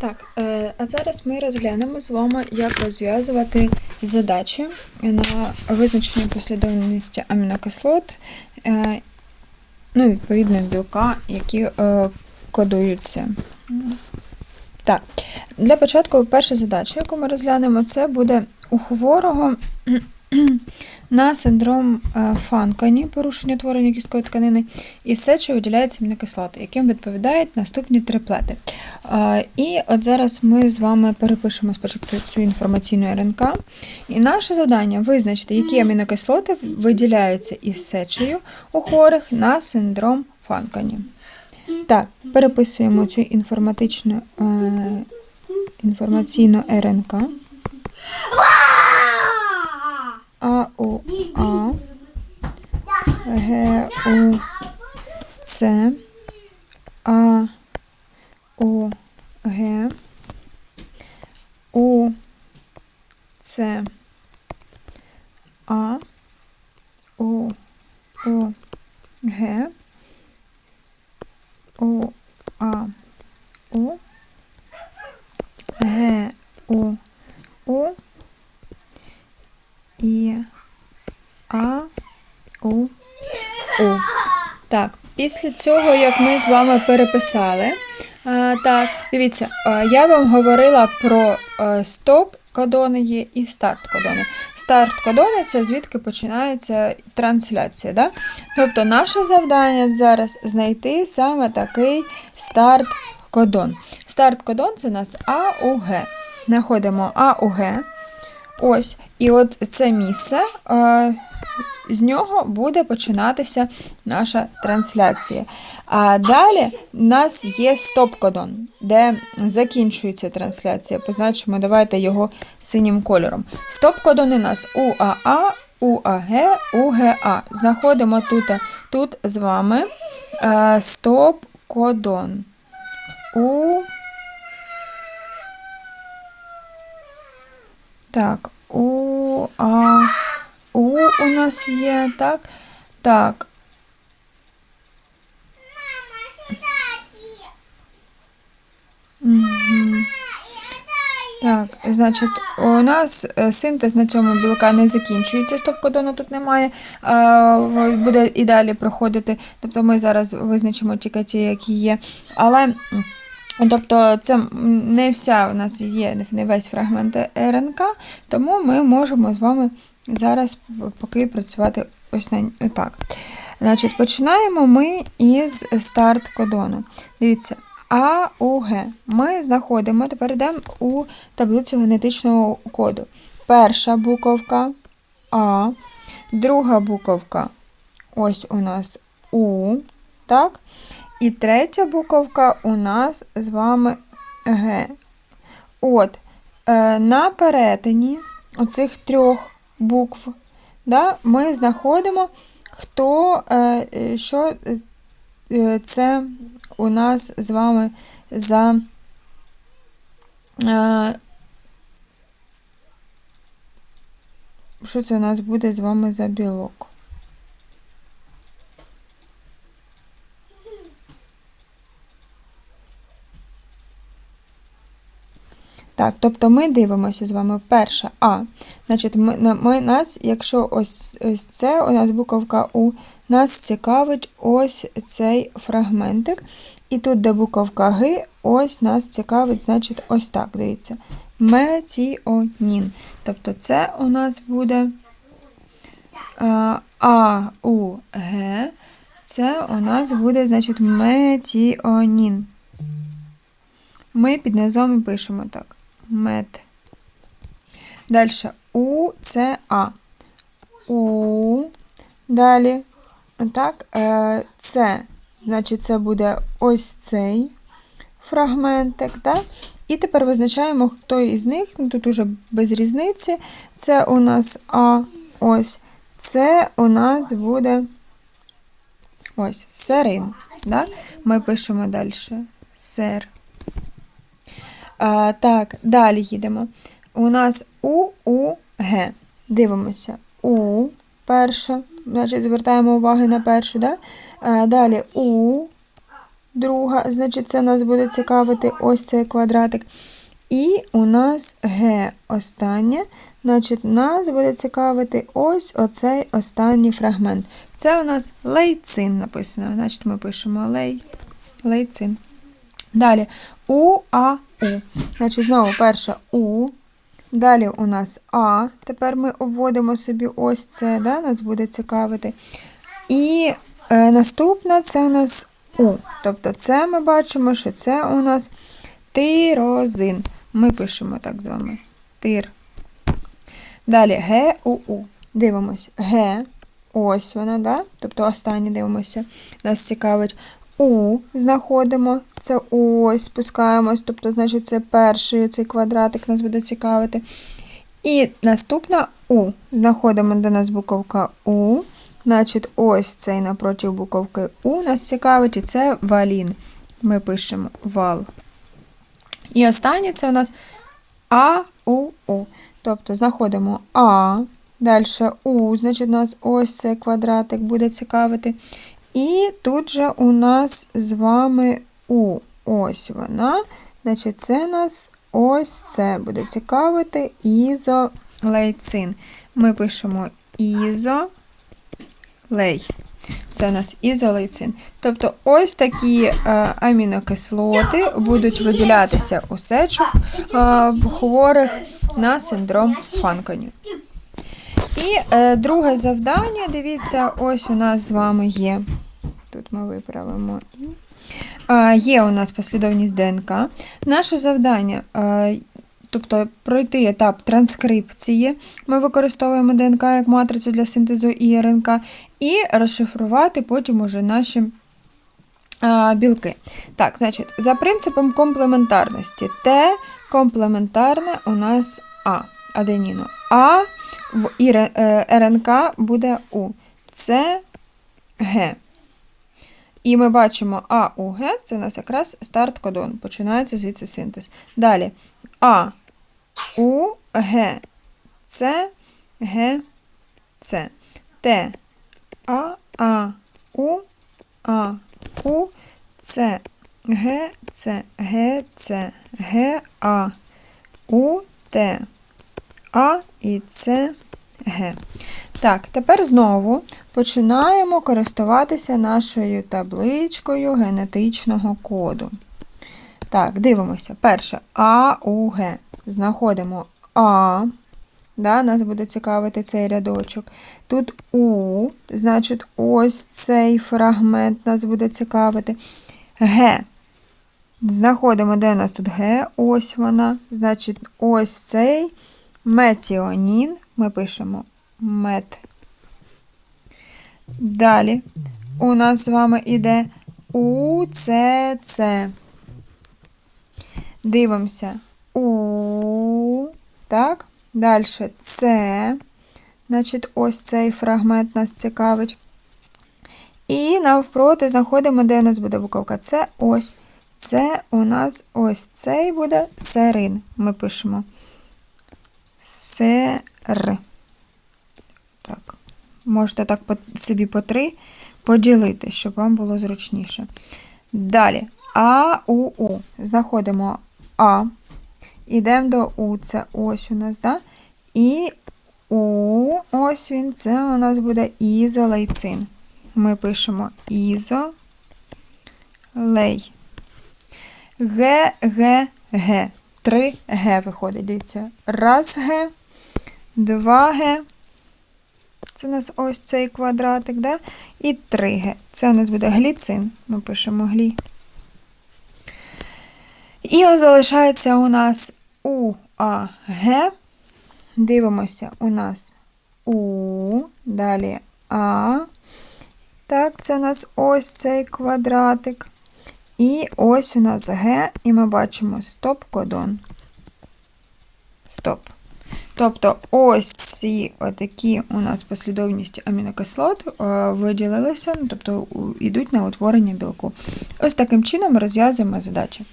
Так, е, а зараз ми розглянемо з вами, як розв'язувати задачі на визначення послідовності амінокислот, е, ну, і, відповідно, білка, які е, кодуються. Так, для початку перша задача, яку ми розглянемо, це буде у хворого на синдром е, Фанкані, порушення утворення кісткової тканини, і сечі виділяється амінокислоти, яким відповідають наступні триплети. Е, І от зараз ми з вами перепишемо спочатку цю інформаційну РНК. І наше завдання визначити, які амінокислоти виділяються із сечею у хворих на синдром Фанкані. Так, переписуємо цю інформатичну е, інформаційну РНК. А У А Г У С А У Г У С А У У Г У А У Г У У І А У У. Так, після цього, як ми з вами переписали, а, так, дивіться, а, я вам говорила про а, стоп кодони є і старт кодони. Старт кодони це звідки починається трансляція. Да? Тобто наше завдання зараз знайти саме такий старт кодон. Старт кодон це у нас АУГ. Знаходимо АУГ. Ось, і от це місце, е, з нього буде починатися наша трансляція. А далі у нас є стоп-кодон, де закінчується трансляція. Позначимо, давайте його синім кольором. Стоп-кодон у нас УАА, УАГ, УГА. Знаходимо тут, тут з вами е, стоп-кодон. У Так, у, а, у у нас є, так? Так. Мгм. Так, значить, у нас е, синтез на цьому білка не закінчується, стоп-кодону тут немає, буде і далі проходити. Тобто ми зараз визначимо тільки ті, які є. Але Тобто це не вся у нас є, не весь фрагмент РНК, тому ми можемо з вами зараз поки працювати ось на так. Значить, починаємо ми із старт кодону. Дивіться, АУГ. Ми знаходимо, тепер йдемо у таблицю генетичного коду. Перша буковка А, друга буковка ось у нас У, так? І третя буковка у нас з вами Г. От, е, на перетині оцих трьох букв да, ми знаходимо, хто, е, е, що е, це у нас з вами за. Що це у нас буде з вами за білок? Так, тобто ми дивимося з вами перше А. Значить, ми, ми нас, якщо ось, ось це у нас буковка У, нас цікавить ось цей фрагментик. І тут, де буковка Г, ось нас цікавить, значить, ось так, дивіться. Метіонін. Тобто це у нас буде е, А, У, Г. Це у нас буде, значить, метіонін. Ми під низом пишемо так. Мед. Далі У, Це А. У. Далі. Так, Це. Значить, це буде ось цей фрагментик. Так? І тепер визначаємо, хто із них. Ну, тут уже без різниці. Це у нас А. Ось. Це у нас буде ось серин. Да? Ми пишемо далі. Сер. А, так, далі їдемо. У нас У, У, Г. Дивимося. У перша. Значить, звертаємо увагу на першу. Да? А, далі У, друга, значить, це нас буде цікавити ось цей квадратик. І у нас Г останнє, значить, нас буде цікавити ось оцей останній фрагмент. Це у нас лейцин написано. Значить, ми пишемо лей, лейцин. Далі У, А, У. Значить, знову перше У. Далі у нас А. Тепер ми обводимо собі ось це, да, нас буде цікавити. І е, наступна це у нас У. Тобто це ми бачимо, що це у нас тирозин. Ми пишемо так з вами. Тир. Далі Г, У, У. Дивимось. Г. Ось вона, да? тобто останнє дивимося. Нас цікавить. У знаходимо, це ось, спускаємось, тобто, значить, це перший цей квадратик нас буде цікавити. І наступна У. Знаходимо до нас буковка У. Значить, ось цей напроти буковки У нас цікавить, і це валін. Ми пишемо вал. І останнє це у нас А, У, У. Тобто знаходимо А, далі У, значить, у нас ось цей квадратик буде цікавити. І тут же у нас з вами У. Ось вона. Значить, це нас ось це буде цікавити ізолейцин. Ми пишемо ізолей. Це у нас ізолейцин. Тобто ось такі е, амінокислоти будуть виділятися у сечу е, хворих на синдром Фанконі. І е, друге завдання, дивіться, ось у нас з вами є. Тут ми виправимо. Е, є у нас послідовність ДНК. Наше завдання, е, тобто пройти етап транскрипції. Ми використовуємо ДНК як матрицю для синтезу і РНК, і розшифрувати потім уже наші е, білки. Так, значить, за принципом комплементарності Т комплементарне у нас А, аденіну. А в е, РНК буде У. Це Г. І ми бачимо А у Г, це у нас якраз старт кодон. Починається звідси синтез. Далі А у Г. Це Г. Це. Т. А А У А У Це Г. Це Г. Це Г А У Т. А і це Г. Так, тепер знову починаємо користуватися нашою табличкою генетичного коду. Так, дивимося. Перше А, У, Г. Знаходимо А. Да, Нас буде цікавити цей рядочок. Тут У, значить, ось цей фрагмент нас буде цікавити. Г. Знаходимо, де у нас тут Г, ось вона. Значить, ось цей метіонін. Ми пишемо мет. Далі у нас з вами іде УЦЦ. Дивимося. У. Так. Далі С. Значить, ось цей фрагмент нас цікавить. І навпроти знаходимо, де у нас буде буковка С. Ось. Це у нас ось цей буде серин. Ми пишемо сер. Так. Можете так собі по три поділити, щоб вам було зручніше. Далі А, У, У. Знаходимо А. Йдемо до У, це ось у нас, да? І У, ось він, це у нас буде ізолейцин. Ми пишемо ізолей. Г, Г, Г. Три Г виходить, дивіться. Раз Г, два Г. Це у нас ось цей квадратик, да? і 3Г. Це у нас буде гліцин. Ми пишемо глі. І ось залишається у нас УАГ. Дивимося, у нас У, далі А. Так, це у нас ось цей квадратик. І ось у нас Г, і ми бачимо стоп-кодон. Стоп. Тобто ось ці отакі у нас послідовність амінокислот е, виділилися, тобто йдуть на утворення білку. Ось таким чином розв'язуємо задачі.